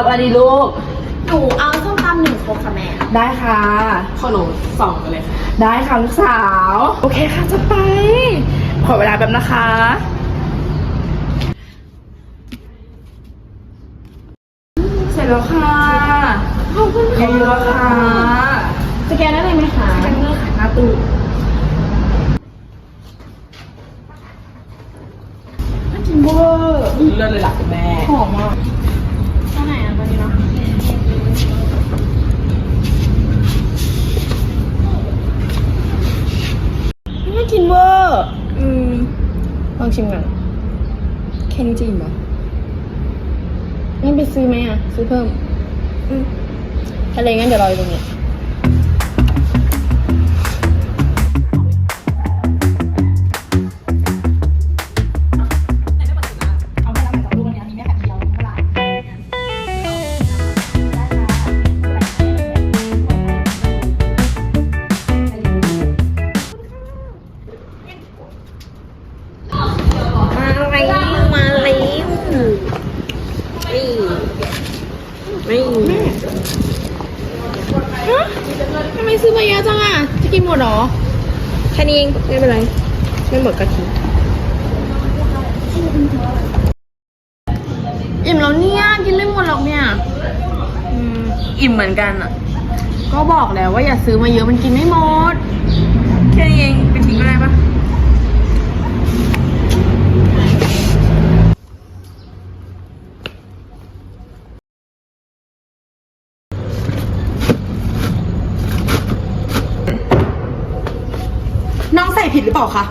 อ้าวรับอันนี้ลูก หนูเอาส้มตำหนึ่งครกค่ะแม่ ได้ค่ะขนมสองกันเลยค่ะได้ค่ะลูกสาว โอเคค่ะจะไป ขอเวลาแป๊บนะคะ เสร็จแล้วค่ะขอบคุณเยอะๆค่ะสแกนได้เลยไหมคะสแกนเนอร์ค่ะหน้าตู้น่ากินเวอร์เลิศเลยล่ะคุณแม่หอมอะตอนไหนอะตอนนี้เนาะ น่ากินเวอร์อืมลองชิมกันแค่นี้จริงปะงั้นไปซื้อไหมอะ ซื้อเพิ่ม อืมอะไรงั้นเดี๋ยวรออยู่ตรงนี้ นี่ทำไมซื้อมาเยอะจังอะ จะกินหมดเหรอ แค่นี้เอง ไม่เป็นไร ไม่หมดก็ทิ้งอิ่มแล้วเนี่ยกินไม่หมดหรอกเนี่ยอิ่มเหมือนกันอะ ก็บอกแล้วว่าอย่าซื้อมาเยอะมันกินไม่หมด แค่นี้เองไปทิ้งก็ได้ปะน้องใส่ ผิดหรือเปล่าคะ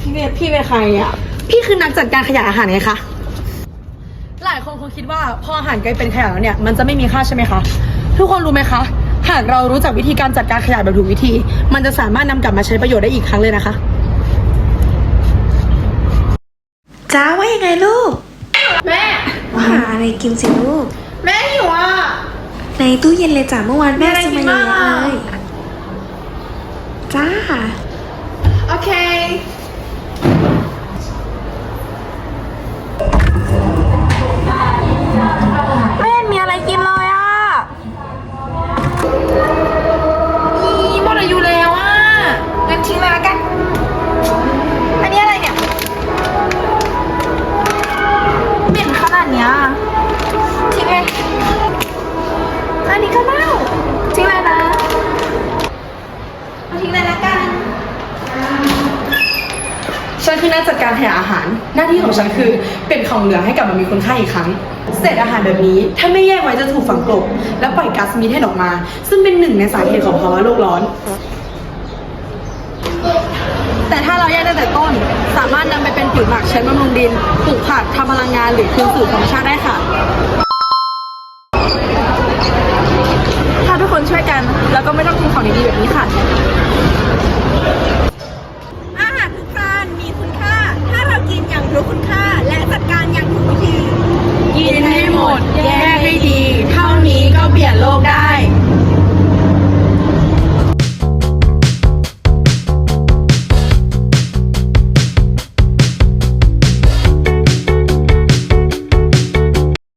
พี่เป็นพี่เป็นใครอะ พี่คือนักจัดการขยะอาหารไงคะ หลายคนคงคิดว่าพออาหารกลายเป็นขยะแล้วเนี่ยมันจะไม่มีค่าใช่ไหมคะ ทุกคนรู้ไหมคะ หากเรารู้จักวิธีการจัดการขยะแบบถูกวิธี มันจะสามารถนำกลับมาใช้ประโยชน์ได้อีกครั้งเลยนะคะ จ้าว่ายังไงลูกแม่หาอะไรกินสิลูก แม่หิวอะ ในตู้เย็นเลยจ้ะเมื่อวานแม่มีอะไรซื้อมากินเยบ้างอะอะเลย จ้า โการขยะอาหาร หน้าที่ของฉันคือเป็นของเหลือให้กลับมามีคุณค่าอีกครั้ง เศษอาหารแบบนี้ ถ้าไม่แยกไว้จะถูกฝังกลบ และปล่อยก๊าซมีเทนออกมา ซึ่งเป็นหนึ่งในสาเหตุของภาวะโลกร้อน แต่ถ้าเราแยกได้งแต่ต้น สามารถนำไปเป็นปุ๋ยหมักใช้บำรุงดินปลูกผักทำพลังงานหรือคืนสู่ธรรมชาติได้ค่ะ ถ้าทุกคนช่วยกัน แล้วก็ไม่ต้องทิ้งของดีๆแบบนี้ค่ะ